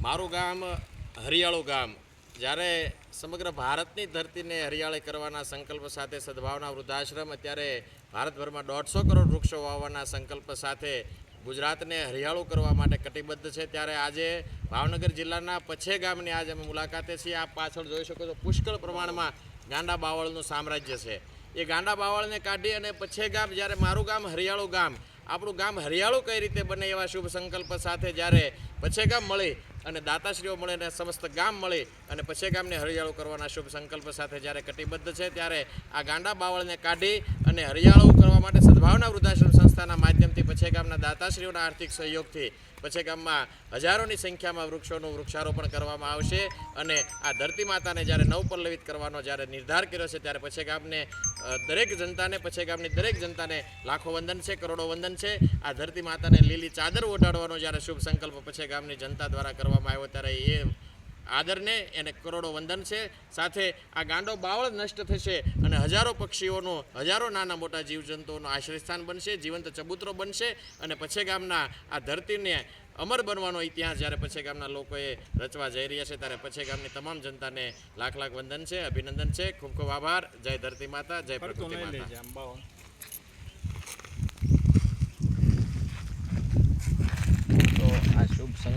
મારું ગામ હરિયાળું ગામ. જ્યારે સમગ્ર ભારતની ધરતીને હરિયાળી કરવાના સંકલ્પ સાથે સદભાવના વૃદ્ધાશ્રમ, અત્યારે ભારતભરમાં દોઢસો કરોડ વૃક્ષો વાવવાના સંકલ્પ સાથે ગુજરાતને હરિયાળું કરવા માટે કટિબદ્ધ છે. ત્યારે આજે ભાવનગર જિલ્લાના પછે ગામની આજે અમે મુલાકાતે છીએ. આપ પાછળ જોઈ શકો છો, પુષ્કળ પ્રમાણમાં ગાંડા બાવળનું સામ્રાજ્ય છે. એ ગાંડા બાવળને કાઢી અને પછે ગામ, જ્યારે મારું ગામ હરિયાળું ગામ, આપણું ગામ હરિયાળું કઈ રીતે બને એવા શુભ સંકલ્પ સાથે જ્યારે પછે ગામ મળી અને દાતાશ્રીઓ મળે અને સમસ્ત ગામ મળી અને પછી ગામને હરિયાળું કરવાના શુભ સંકલ્પ સાથે જ્યારે કટિબદ્ધ છે, ત્યારે આ ગાંડા બાવળને કાઢી અને હરિયાળું કરવા માટે સદભાવના વૃદ્ધાશ્રમ સંસ્થાના માધ્યમથી પછે ગામના દાતાશ્રીઓના આર્થિક સહયોગથી પછે ગામમાં હજારોની સંખ્યામાં વૃક્ષોનું વૃક્ષારોપણ કરવામાં આવશે અને આ ધરતી માતાને જ્યારે નવપલ્લવિત કરવાનો જ્યારે નિર્ધાર કર્યો છે ત્યારે પછે ગામને દરેક જનતાને પછે ગામની દરેક જનતાને લાખો વંદન છે, કરોડો વંદન છે. આ ધરતી માતાને લીલી ચાદર ઓઢાડવાનો જ્યારે શુભ સંકલ્પ પછે ગામની જનતા દ્વારા કરવામાં આવ્યો ત્યારે એ આદરને એને કરોડો વંદન છે. સાથે આ ગાંડો બાવળ નષ્ટ થશે અને હજારો પક્ષીઓનું હજારો નાના મોટા જીવજંતુઓનું આશ્રયસ્થાન બનશે જીવંત ચબૂતરો બનશે અને પછે ગામના આ ધરતીને અમર બનવાનો ઇતિહાસ જ્યારે પછી ગામના લોકોએ રચવા જઈ રહ્યા છે ત્યારે પછી ગામની તમામ જનતાને લાખ લાખ વંદન છે અભિનંદન છે. ખૂબ ખૂબ આભાર. જય ધરતી માતા જય પ્રકૃતિ માતા.